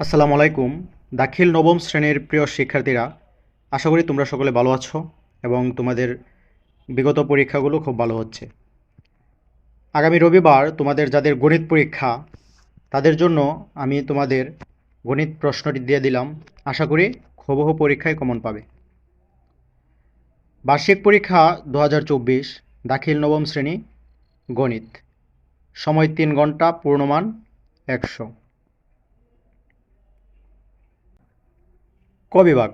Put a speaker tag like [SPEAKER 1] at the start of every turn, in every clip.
[SPEAKER 1] আসসালামু আলাইকুম। দাখিল নবম শ্রেণির প্রিয় শিক্ষার্থীরা, আশা করি তোমরা সকলে ভালো আছো এবং তোমাদের বিগত পরীক্ষাগুলো খুব ভালো হচ্ছে। আগামী রবিবার তোমাদের যাদের গণিত পরীক্ষা, তাদের জন্য আমি তোমাদের গণিত প্রশ্নটি দিয়ে দিলাম। আশা করি হুবহু পরীক্ষায় কমন পাবে। বার্ষিক পরীক্ষা দু হাজার চব্বিশ, দাখিল নবম শ্রেণি গণিত। সময় তিন ঘণ্টা, পূর্ণমান একশো। ক বিভাগ?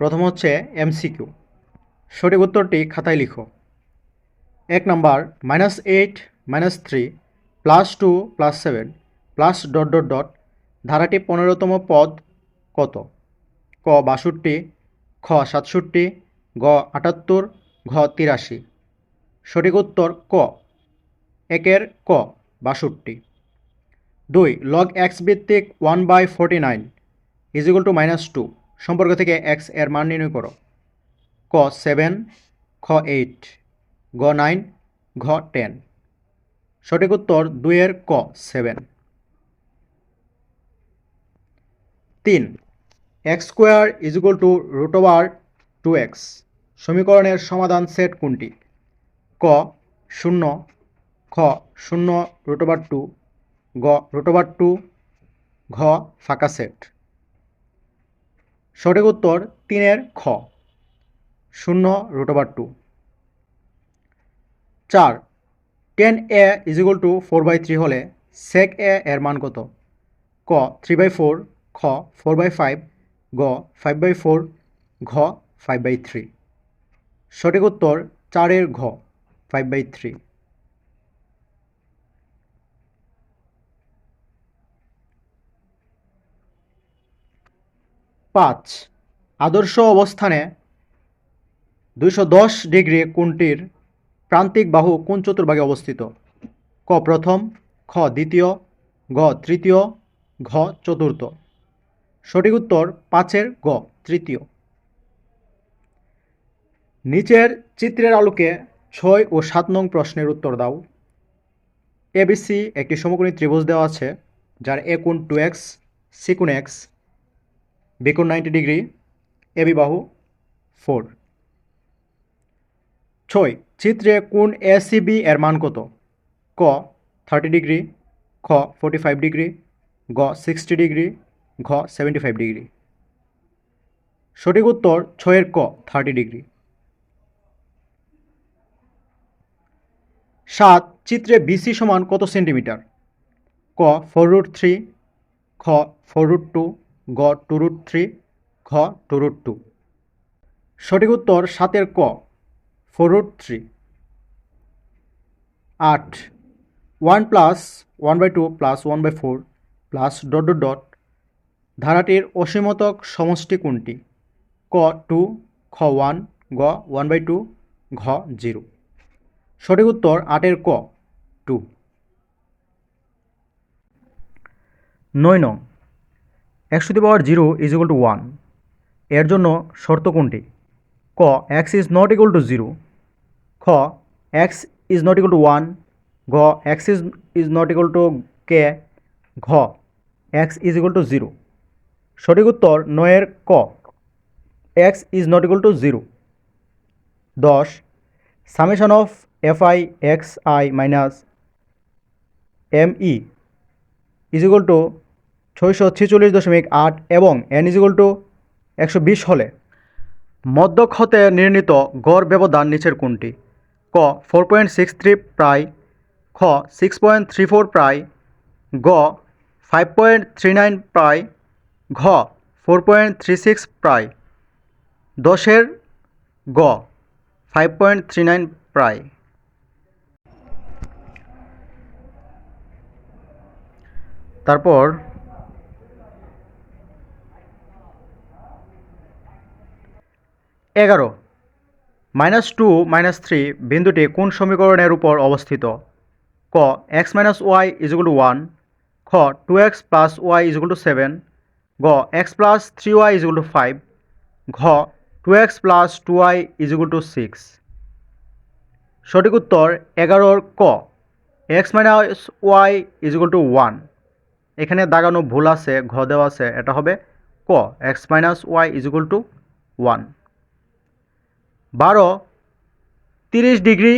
[SPEAKER 1] প্রথম হচ্ছে এমসিকিউ। সঠিক উত্তরটি খাতায় লিখো। এক number minus eight minus three plus two plus seven plus dot dot dot ধারাটি পনেরোতম পদ কত? ক, বাষট্টি, খ, সাতষট্টি, গ, আটাত্তর, ঘ, তিরাশি। সঠিক উত্তর ক। একের ক, বাষট্টি। দুই লগ এক্স ভিত্তিক one by forty nine is equal to minus two সম্পর্ক থেকে এক্সের মান নির্ণয় করো। ক সেভেন খ এইট গ নাইন ঘ টেন সঠিক উত্তর দুইয়ের ক সেভেন তিন x square is equal to root over two x সমীকরণের সমাধান সেট কোনটি? ক শূন্য, খ শূন্য রুট ওভার টু গ রুট ওভার টু ঘ ফাঁকা সেট সঠিক উত্তর তিনের খ। শূন্য রুট টু চার tan A is equal to four by three হলে সেক এ এর মান কত? ক থ্রি বাই ফোর খ ফোর বাই ফাইভ গ ফাইভ বাই ফোর ঘ ফাইভ বাই থ্রি সঠিক উত্তর চারের ঘ ফাইভ বাই থ্রি পাঁচ। আদর্শ অবস্থানে দুইশো দশ ডিগ্রি কোণটির প্রান্তিক বাহু কোন চতুর্ভাগে অবস্থিত? ক প্রথম, খ দ্বিতীয়, গ তৃতীয়, ঘ চতুর্থ। সঠিক উত্তর পাঁচের গ তৃতীয়। নিচের চিত্রের আলোকে ছয় ও সাত নং প্রশ্নের উত্তর দাও। এবিসি একটি সমকোণী ত্রিভুজ দেওয়া আছে, যার এ কোণ টু এক্স, সি কোণ এক্স বিকোণ নাইনটি ডিগ্রি এবি বাহু ফোর ছয়, চিত্রে কোণ এসিবি এর মান কত? ক থার্টি ডিগ্রি খ ফোর্টি ফাইভ ডিগ্রি গ সিক্সটি ডিগ্রি ঘ সেভেন্টি ফাইভ ডিগ্রি সঠিক উত্তর ছয়ের ক থার্টি ডিগ্রি সাত, চিত্রে বিসি সমান কত সেন্টিমিটার ক ফোর রুট থ্রি খ ফোর রুট টু গ টু রুট থ্রি, ঘ টু রুট টু। সঠিক উত্তর সাতের ক ফোর রুট থ্রি। আট, one plus one by two plus one by four plus dot dot dot. ধারাটির অসীমতক সমষ্টি কোনটি? ক টু খ ওয়ান, গ ওয়ান বাই টু, ঘ জিরো। সঠিক উত্তর আটের ক, টু। নয় নং x to the power zero is equal to one. এর জন্য শর্ত কোনটি? ক, x is not equal to zero. খ, x is not equal to one. ঘ, x is is not equal to K? ঘ, x is equal to zero. সঠিক উত্তর নয়ের ক। X is not equal to zero. দশ, summation of f i x i minus m e is equal to ছয়শো ছেচল্লিশ দশমিক আট এবং এন টু একশো বিশ হলে। মধ্যক হতে নির্ণীত গড় ব্যবধান নিচের কোনটি? ক ফোর পয়েন্ট সিক্স থ্রি প্রায়, খ সিক্স পয়েন্ট থ্রি ফোর প্রায়, গ ফাইভ পয়েন্ট থ্রি নাইন প্রায়, ঘ ফোর পয়েন্ট থ্রি সিক্স প্রায়, দশের গ ফাইভ পয়েন্ট থ্রি নাইন প্রায়। তারপর এগারো। মাইনাস টু মাইনাস থ্রি বিন্দুটি কোন সমীকরণের উপর অবস্থিত? ক, x minus y is equal to one. খ, two x plus y is equal to seven. গ, x plus three y is equal to five. ঘ, two x plus two y is equal to six. সঠিক উত্তর এগারোর ক, x minus y is equal to one. এখানে দাগানো ভুল আছে, ঘ দেওয়া আছে, এটা হবে ক, x minus y is equal to one. বারো, তিরিশ ডিগ্রি,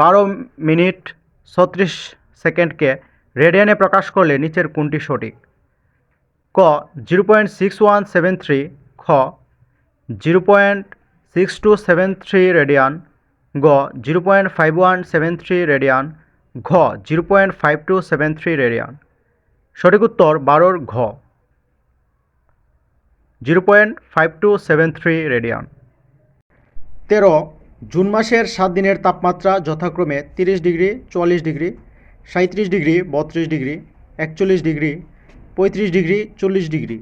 [SPEAKER 1] বারো মিনিট ছত্রিশ সেকেন্ডকে রেডিয়ানে প্রকাশ করলে নিচের কোনটি সঠিক? ক, zero point six one seven three, খ, zero point six two seven three radian, গ, zero point five one seven three radian, ঘ, zero point five two seven three radian. সঠিক উত্তর বারোর ঘ। Zero point five two seven three radian. তেরো, June মাসের সাত দিনের তাপমাত্রা যথাক্রমে তিরিশ ডিগ্রি, চুয়াল্লিশ ডিগ্রি সাঁত্রিশ ডিগ্রি, বত্রিশ ডিগ্রি, একচল্লিশ ডিগ্রি, পঁয়ত্রিশ ডিগ্রি, চল্লিশ ডিগ্রি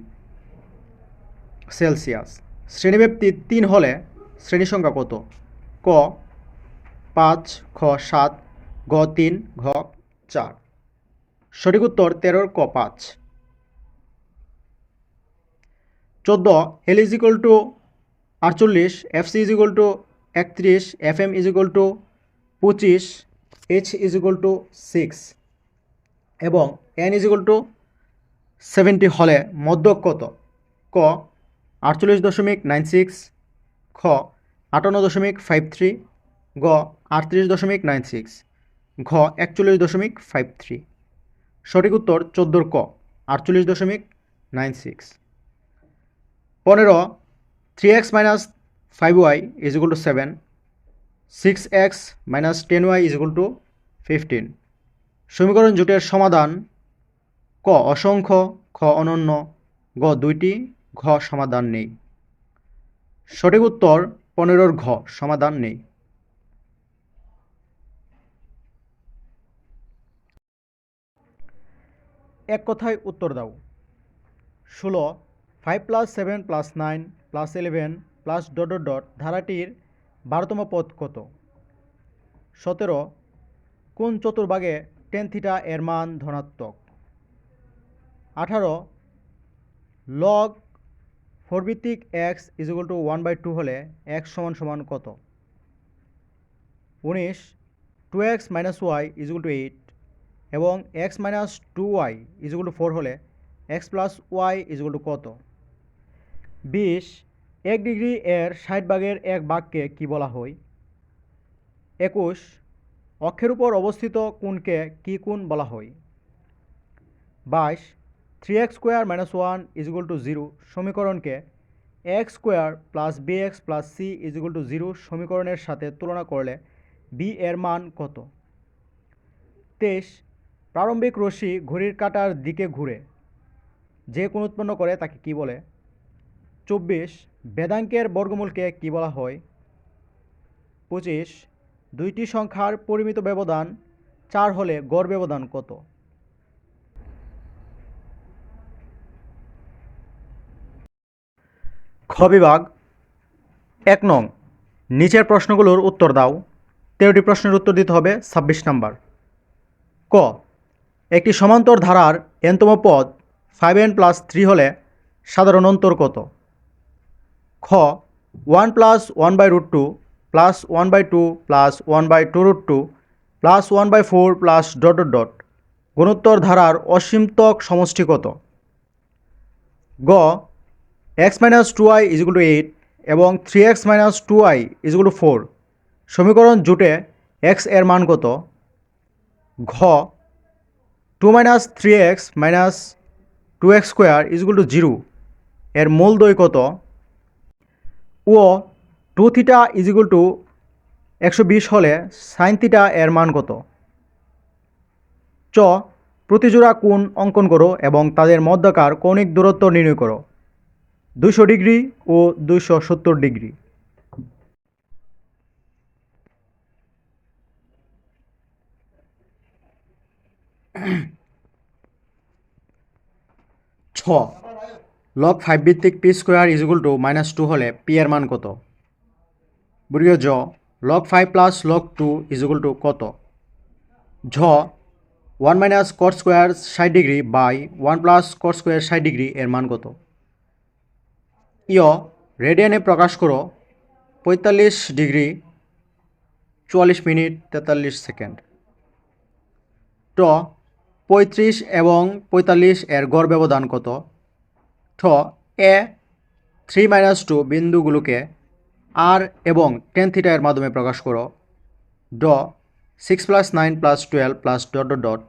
[SPEAKER 1] সেলসিয়াস। শ্রেণীব্যাপ্তি তিন হলে শ্রেণি সংখ্যা কত? ক, পাঁচ, খ, সাত গ তিন, ঘ, চার। সঠিক উত্তর তেরোর ক, পাঁচ। চোদ্দ এল ইজ ইকুয়াল টু আটচল্লিশ f c is equal to একত্রিশ f m is equal to পঁচিশ h is equal to six এবং এন ইজ টু সেভেন্টি হলে মধ্যক কত? ক, আটচল্লিশ দশমিক নাইন সিক্স খ, আটান্ন দশমিক ফাইভ থ্রি গ, আটত্রিশ দশমিক নাইন সিক্স ঘ, একচল্লিশ দশমিক ফাইভ থ্রি সঠিক উত্তর চোদ্দোর ক, আটচল্লিশ দশমিক নাইন সিক্স পনেরো three x minus five y is equal to seven six x minus ten y is equal to fifteen সমীকরণ জোটের সমাধান ক, অসংখ্য, খ অনন্য, গ দুইটি, ঘ সমাধান নেই। সঠিক উত্তর পনেরোর ঘ, সমাধান নেই। এক কথায় উত্তর দাও। ষোলো five plus seven plus nine plus eleven plus dot dot dot ধারাটির বারোতম পদ কত? সতেরো। কোন চতুর্ভাগে টেন থিটা এর মান ধনাত্মক? আঠারো। লগ ফোর ভিত্তিক x is equal to one by two হলে এক্স সমান সমান কত? উনিশ। Two x minus y is equal to eight এবং x minus two y is equal to four হলে x plus y is equal to কত? বিশ, এক ডিগ্রি এর ষাট ভাগের এক ভাগকে কি বলা হয়? একুশ, অক্ষের উপর অবস্থিত কোণকে কি কোণ বলা হয়? বাইশ, three x square minus one is equal to zero সমীকরণকে x square plus b x plus c is equal to zero সমীকরণের সাথে তুলনা করলে বি এর মান কত? তেইশ, প্রারম্ভিক রশ্মি ঘড়ির কাঁটার দিকে ঘুরে, যে কোণ উৎপন্ন করে তাকে কি বলে? চব্বিশ, বেদাঙ্কের বর্গমূলকে কি বলা হয়? পঁচিশ, দুইটি সংখ্যার পরিমিত ব্যবধান, চার হলে গড় ব্যবধান কত? খ বিভাগ, এক নং, নিচের প্রশ্নগুলোর উত্তর দাও। তেরোটি প্রশ্নের উত্তর দিতে হবে, ছাব্বিশ নাম্বার। ক, একটি সমান্তর ধারার এনতম পদ ফাইভ এন প্লাস থ্রি হলে সাধারণ অন্তর কত? খ one plus one by root two plus one by two plus one by two root two plus one by four plus dot dot গুণোত্তর ধারার অসীমতক সমষ্টি কত? গ x minus two i is two eight এবং three x minus two i is two four সমীকরণ জুটে এক্সের মান কত? ঘ two minus three x minus two x square is two zero এর মূল দই কত? ও টু থিটা ইজ টু একশো বিশ হলে সাইন থিটা এর মান কত? চ, প্রতিজোড়া কোণ অঙ্কন করো এবং তাদের মধ্যকার কৌণিক দূরত্ব নির্ণয় করো। দুশো ডিগ্রি ও দুশো সত্তর ডিগ্রি। ছ লগ ফাইভ ভিত্তিক p square is to minus two হলে পি এর মান কত? বর্গীয় জ log five plus log two is to কত? ঝ ওয়ান মাইনাস কট স্কোয়ার ষাট degree by one plus cot square ষাট ডিগ্রি এর মান কত? ইয় রেডিয়ানে প্রকাশ করো, পঁয়তাল্লিশ ডিগ্রি চুয়াল্লিশ মিনিট তেতাল্লিশ সেকেন্ড ট, পঁয়ত্রিশ এবং পঁয়তাল্লিশ এর গড় ব্যবধান কত? ঠ এ থ্রি মাইনাস টু বিন্দুগুলোকে আর এবং টেন থিটা এর মাধ্যমে প্রকাশ করো। ড six plus nine plus twelve plus dot dot dot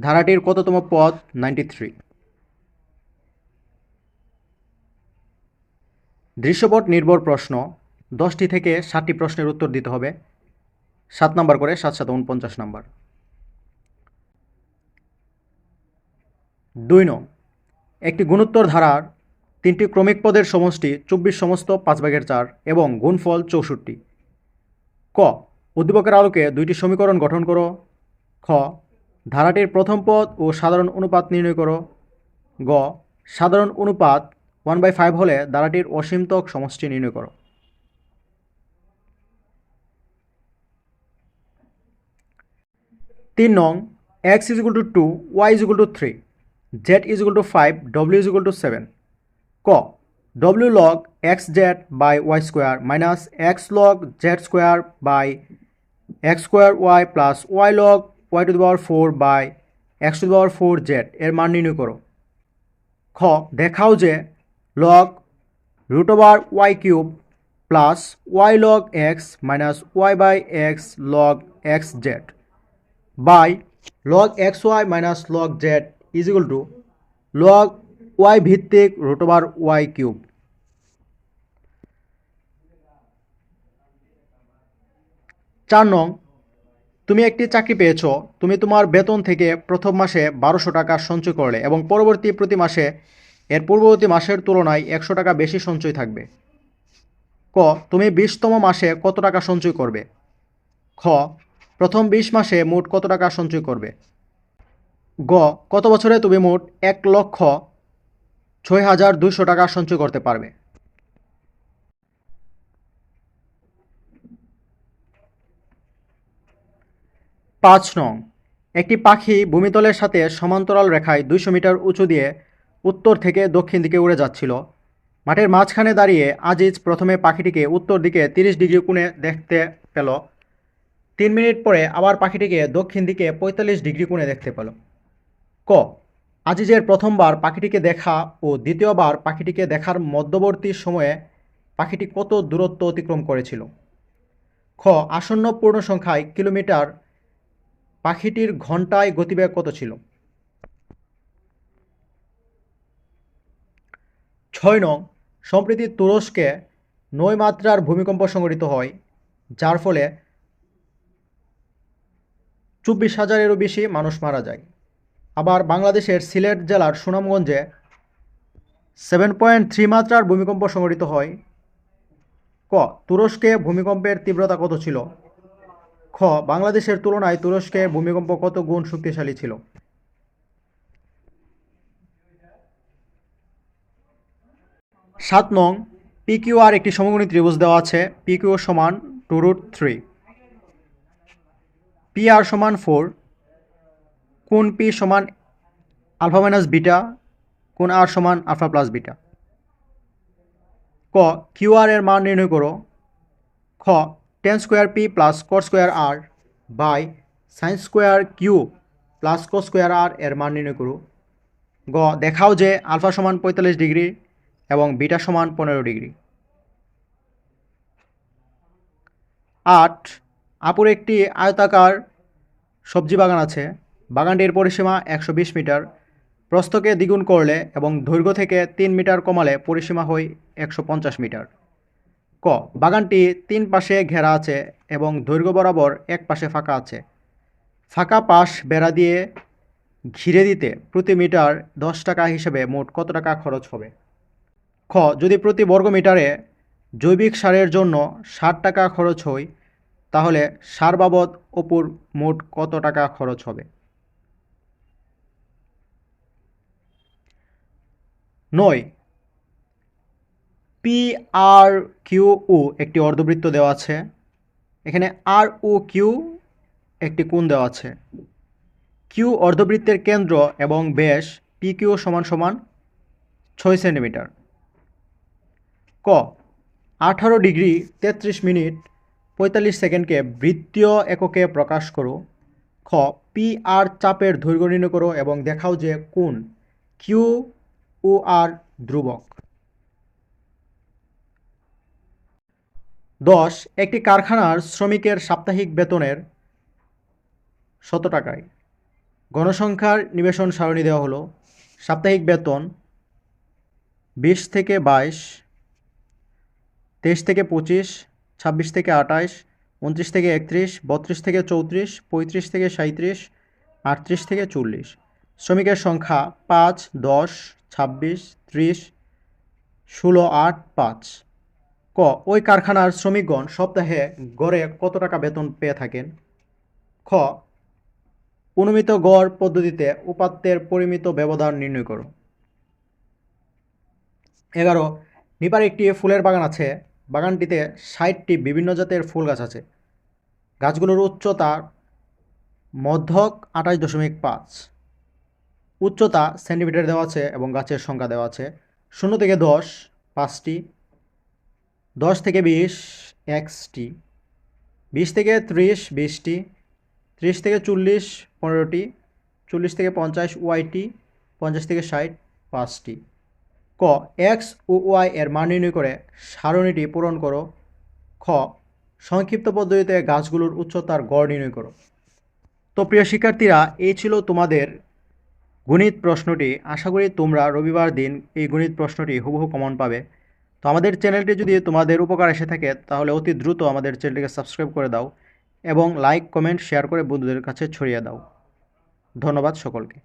[SPEAKER 1] ধারাটির কততম পদ? নাইনটি থ্রি দৃশ্যপট নির্ভর প্রশ্ন। দশটি থেকে ষাটটি প্রশ্নের উত্তর দিতে হবে। সাত নাম্বার করে সাত সাত উনপঞ্চাশ নাম্বার। দুই নং। একটি গুণোত্তর ধারার তিনটি ক্রমিক পদের সমষ্টি চব্বিশ সমস্ত পাঁচ ভাগের চার এবং গুণফল চৌষট্টি। ক, উদ্দীপকের আলোকে দুইটি সমীকরণ গঠন করো। খ, ধারাটির প্রথম পদ ও সাধারণ অনুপাত নির্ণয় করো। গ, সাধারণ অনুপাত ওয়ান বাই ফাইভ হলে ধারাটির অসীমতক সমষ্টি নির্ণয় করো। তিন নং, x is two two, y is two three. Z is equal to five W is equal to seven ক W log x z by y square minus x log z square by x square y plus y log y to the power four by x to the power four z এর মান নির্ণয় করো। খ, দেখাও যে log root over y cube plus y log x minus y by x log x z by log x y minus log z is equal to log y ভিত্তিক root over y cube চার নং, তুমি একটি চাকরি পেয়েছ, তুমি তোমার বেতন থেকে প্রথম মাসে বারোশো টাকা সঞ্চয় করলে এবং পরবর্তী প্রতি মাসে, এর পূর্ববর্তী মাসের তুলনায় একশো টাকা বেশি সঞ্চয় থাকবে। ক, তুমি বিশতম মাসে কত টাকা সঞ্চয় করবে? খ, প্রথম বিশ মাসে মোট কত টাকা সঞ্চয় করবে? গ, কত বছরে তুমি মোট এক লক্ষ ছয় হাজার দুশো টাকা সঞ্চয় করতে পারবে? পাঁচ নং, একটি পাখি ভূমিতলের সাথে সমান্তরাল রেখায় দুইশো মিটার উঁচু দিয়ে উত্তর থেকে দক্ষিণ দিকে উড়ে যাচ্ছিল। মাঠের মাঝখানে দাঁড়িয়ে আজিজ প্রথমে পাখিটিকে উত্তর দিকে তিরিশ ডিগ্রি কোণে দেখতে পেল। তিন মিনিট পরে আবার পাখিটিকে দক্ষিণ দিকে পঁয়তাল্লিশ ডিগ্রি কোণে দেখতে পেল। ক। আজিজের প্রথমবার পাখিটিকে দেখা ও দ্বিতীয়বার পাখিটিকে দেখার মধ্যবর্তী সময়ে পাখিটি কত দূরত্ব অতিক্রম করেছিল? খ, আসন্ন পূর্ণ সংখ্যায় কিলোমিটার পাখিটির ঘন্টায় গতিবেগ কত ছিল? ছয় নং, সম্প্রতি তুরস্কে নয় মাত্রার ভূমিকম্প সংঘটিত হয়, যার ফলে চব্বিশ হাজারেরও বেশি মানুষ মারা যায়। আবার বাংলাদেশের সিলেট জেলার সুনামগঞ্জে সেভেন পয়েন্ট থ্রি মাত্রার ভূমিকম্প সংঘটিত হয়। ক, তুরস্কে ভূমিকম্পের তীব্রতা কত ছিল? খ, বাংলাদেশের তুলনায় তুরস্কে ভূমিকম্প কত গুণ শক্তিশালী ছিল? সাত নং পিকিউ আর একটি সমকোণী ত্রিভুজ দেওয়া আছে, পিকিউ সমান two root three P R সমান ফোর কোন পি সমান আলফা মাইনাস বিটা, কোন আর সমান আলফা প্লাস বিটা? ক, কিউ আর এর মান নির্ণয় করো। খ tan square P plus cot square R by sine square Q plus cos square R এর মান নির্ণয় করো। গ, দেখাও যে আলফা সমান পঁয়তাল্লিশ ডিগ্রি এবং বিটা সমান পনেরো ডিগ্রি। আট, আপুর একটি আয়তাকার সবজি বাগান আছে। বাগানটির পরিসীমা একশো বিশ মিটার। প্রস্থকে দ্বিগুণ করলে এবং দৈর্ঘ্য থেকে তিন মিটার কমালে পরিসীমা হয় একশো পঞ্চাশ মিটার। ক, বাগানটি তিন পাশে ঘেরা আছে এবং দৈর্ঘ্য বরাবর এক পাশে ফাঁকা আছে। ফাঁকা পাশ বেড়া দিয়ে ঘিরে দিতে প্রতি মিটার দশ টাকা হিসেবে মোট কত টাকা খরচ হবে? খ, যদি প্রতি বর্গ মিটারে জৈবিক সারের জন্য ষাট টাকা খরচ হয়, তাহলে সার বাবদ অপুর মোট কত টাকা খরচ হবে? নয়। পি আর কিউ ও একটি অর্ধবৃত্ত দেওয়া আছে। এখানে আর ও কিউ একটি কোণ দেওয়া আছে। কিউ অর্ধবৃত্তের কেন্দ্র এবং ব্যাস পি কিউ সমান সমান ছয় সেন্টিমিটার। ক, আঠারো ডিগ্রি তেত্রিশ মিনিট পঁয়তাল্লিশ সেকেন্ডকে বৃত্তীয় এককে প্রকাশ করো। খ পি আর চাপের দৈর্ঘ্য নির্ণয় করো এবং দেখাও যে কোন কিউ ও আর ধ্রুবক। দশ, একটি কারখানার শ্রমিকের সাপ্তাহিক বেতনের শত টাকায়। গণসংখ্যার নিবেশন সারণী দেওয়া হলো। সাপ্তাহিক বেতন বিশ থেকে বাইশ, তেইশ থেকে পঁচিশ, ছাব্বিশ থেকে আঠাশ উনত্রিশ থেকে একত্রিশ, বত্রিশ থেকে চৌত্রিশ, পঁয়ত্রিশ থেকে সাঁত্রিশ আটত্রিশ থেকে চল্লিশ। শ্রমিকের সংখ্যা পাঁচ, দশ ছাব্বিশ, ত্রিশ, ষোলো, আট, পাঁচ। ক, ওই কারখানার শ্রমিকগণ সপ্তাহে গড়ে কত টাকা বেতন পেয়ে থাকেন? খ, অনুমিত গড় পদ্ধতিতে উপাত্তের পরিমিত ব্যবধান নির্ণয় করো। এগারো নিপার একটি ফুলের বাগান আছে। বাগানটিতে ষাটটি বিভিন্ন জাতের ফুল গাছ আছে। গাছগুলোর উচ্চতা মধ্যক আঠাশ দশমিক পাঁচ। উচ্চতা সেন্টিমিটার দেওয়া আছে এবং গাছের সংখ্যা দেওয়া আছে। শূন্য থেকে দশ, পাঁচটি। দশ থেকে বিশ এক্সটি বিশ থেকে ত্রিশ, বিশটি। ত্রিশ থেকে চল্লিশ, পনেরোটি। চল্লিশ থেকে পঞ্চাশ, ওয়াইটি। পঞ্চাশ থেকে ষাট, পাঁচটি। ক, এক্স ও ওয়াই এর মান নির্ণয় করে সারণীটি পূরণ করো। খ, সংক্ষিপ্ত পদ্ধতিতে গাছগুলোর উচ্চতার গড় নির্ণয় করো। তো প্রিয় শিক্ষার্থীরা, এই ছিল তোমাদের গণিত প্রশ্নটি আশা করি তোমরা রবিবার দিন এই গণিত প্রশ্নটি হুবহু কমন পাবে। তো আমাদের চ্যানেলটি যদি তোমাদের উপকার এসে থাকে, তাহলে অতি দ্রুত আমাদের চ্যানেলটিকে সাবস্ক্রাইব করে দাও এবং লাইক কমেন্ট শেয়ার করে বন্ধুদের কাছে ছড়িয়ে দাও। ধন্যবাদ সকলকে।